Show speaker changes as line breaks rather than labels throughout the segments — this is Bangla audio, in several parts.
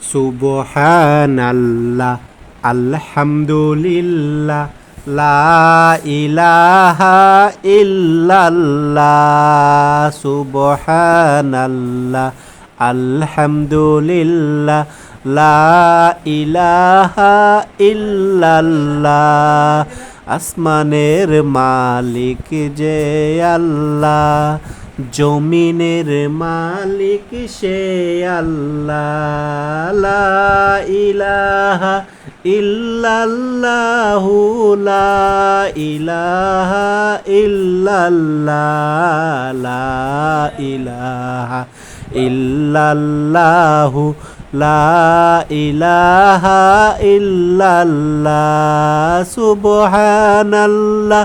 সুবহানাল্লাহ আলহামদুলিল্লাহ লা ইলাহা ইল্লাল্লাহ সুবহানাল্লাহ আলহামদুলিল্লাহ লা ইলাহা ইল্লাল্লাহ আসমানের মালিক যে আল্লাহ জমিনের মালিক সে আল্লাহ ইলাহা ইল্লাল্লাহু, লা ইলাহা ইল্লাল্লাহ, লা ইলাহা ইল্লাল্লাহু, লা ইলাহা ইল্লাল্লাহ, সুবহানাল্লাহ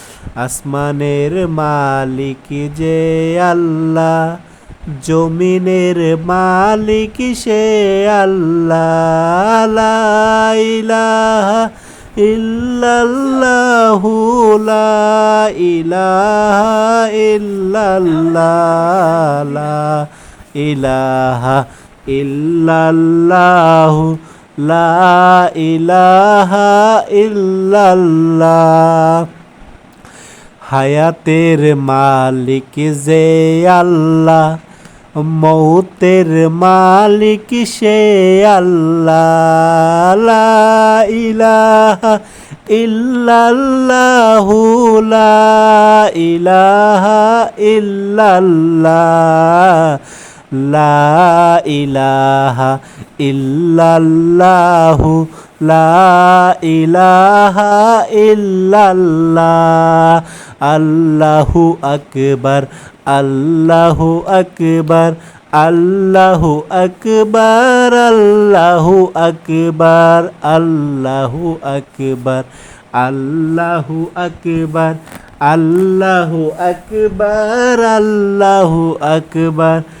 আসমানের মালিক যে আল্লাহ, জমিনের মালিক সে আল্লাহ ইলাহা ইল্লাল্লাহু, লা ইলাহা ইল্লাল্লাহ, লা ইলাহা ইল্লাল্লাহু, লা ইলাহা হায়াতের মালিক যে আল্লাহ মৌতের মালিক সে আল্লাহ। ইলাহ ইল্লাল্লাহু লা ইলাহা লা ইলাহা ইল্লাল্লাহু, লা ইলাহা ইল্লাল্লাহ, আল্লাহু আকবার আল্লাহু আকবার আল্লাহু আকবার আল্লাহু আকবার আল্লাহু আকবার আল্লাহু আকবার আল্লাহু আকবার আল্লাহু আকবার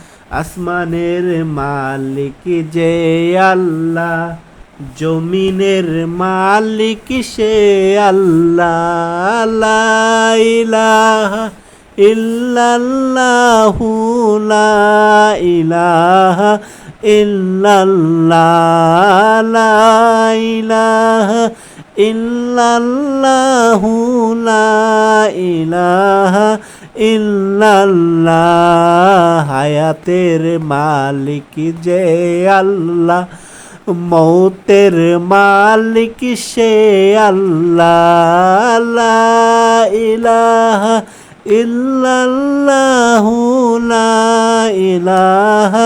আসমানের মালিক যে আল্লাহ, জমিনের মালিক সে আল্লাহ ইলাহা ইল্লাল্লাহু লা ইলাহা ইল্লাল্লাহ, লা ইলাহা ইল্লাল্লাহু লা ইলাহা ইল্লাল্লাহ, হায়াতের মালিক যে আল্লাহ, মৌতের মালিক সে আল্লাহ ইলাহা ইল্লাল্লাহু লা ইলাহা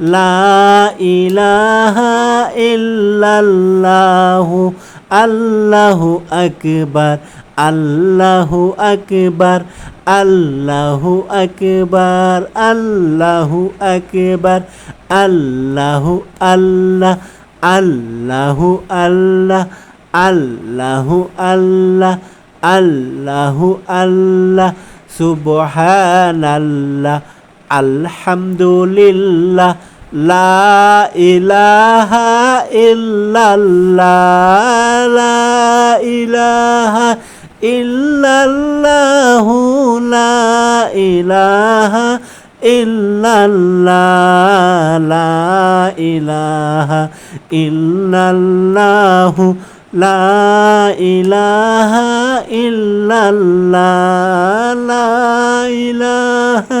ইল্লাল্লাহু আল্লাহু আকবার আল্লাহু আকবার আল্লাহু আকবার আল্লাহু আকবার, আল্লাহু আল্লাহ আল্লাহু আল্লাহ আল্লাহু আল্লাহ আল্লাহু আল্লাহ, সুবহানাল্লাহ। আলহামদুলিল্লাহ লা ইলাহা ইল্লাল্লাহ লা ইলাহা ইল্লাল্লাহু লা ইলাহা ইল্লাল্লাহ লা ইলাহা ইল্লাল্লাহু লা ইলাহা ইল্লাল্লাহ লা ইলাহা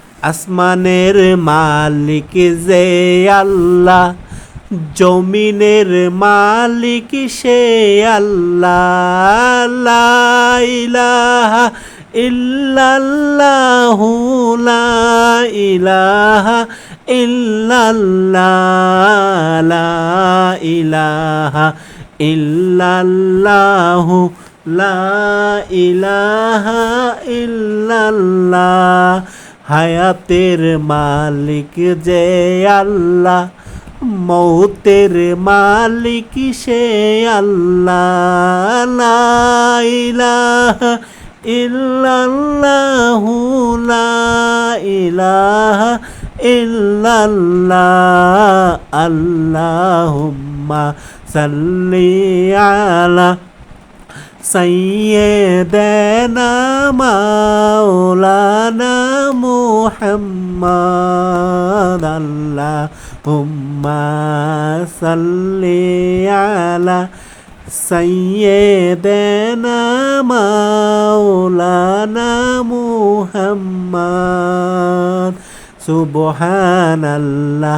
আসমানের মালিক যে আল্লাহ, জমিনের মালিক সে আল্লাহ। ইলাহা ইল্লাল্লাহু, লা ইলাহা ইল্লাল্লাহ, লা ইলাহা ইল্লাল্লাহু, লা ইলাহা হায়াতের মালিক যে আল্লাহ, মৌতের মালিক সে আল্লাহ। লাইলাহ ইল্লাল্লাহু, লা ইলাহা ইল্লাল্লাহ। আল্লাহুম্মা সাল্লি আলা সাইয়্যিদানা মাওলানা মোহাম্মদ আল্লাহ উম্মা সাল্লি আলা সাইয়েদেনা মাওলানা মুহাম্মদ সুবহানাল্লাহ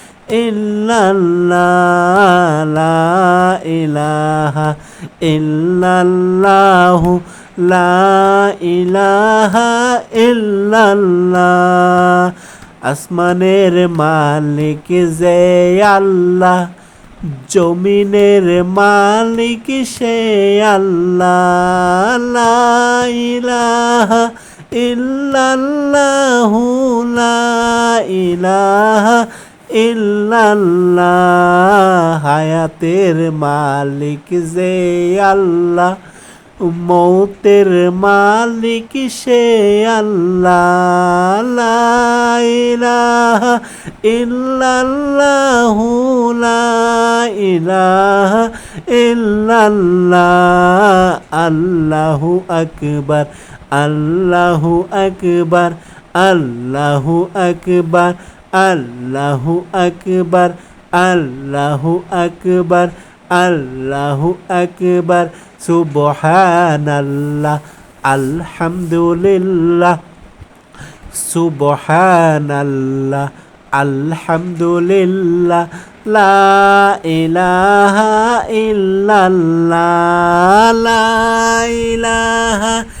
ইল্লাল্লাহ ইলাহা লা ইলাহা আসমানের মালিক জে আল্লাহ, জমিনের মালিক সে আল্লাহ। লা ইলাহা ইল্লাল্লাহু ইলাহা ইল্লাল্লাহ, হায়াতের মালিক যে আল্লাহ, মৌতের মালিক সে আল্লাহ ইলাহা ইল্লাল্লাহু লা ইলাহা ইল্লাল্লাহ, আল্লাহু আকবার আল্লাহু আকবার আল্লাহু আকবার الله أكبر الله أكبر الله أكبر سبحان الله الحمد لله سبحان الله الحمد لله لا إله إلا الله لا إله إلا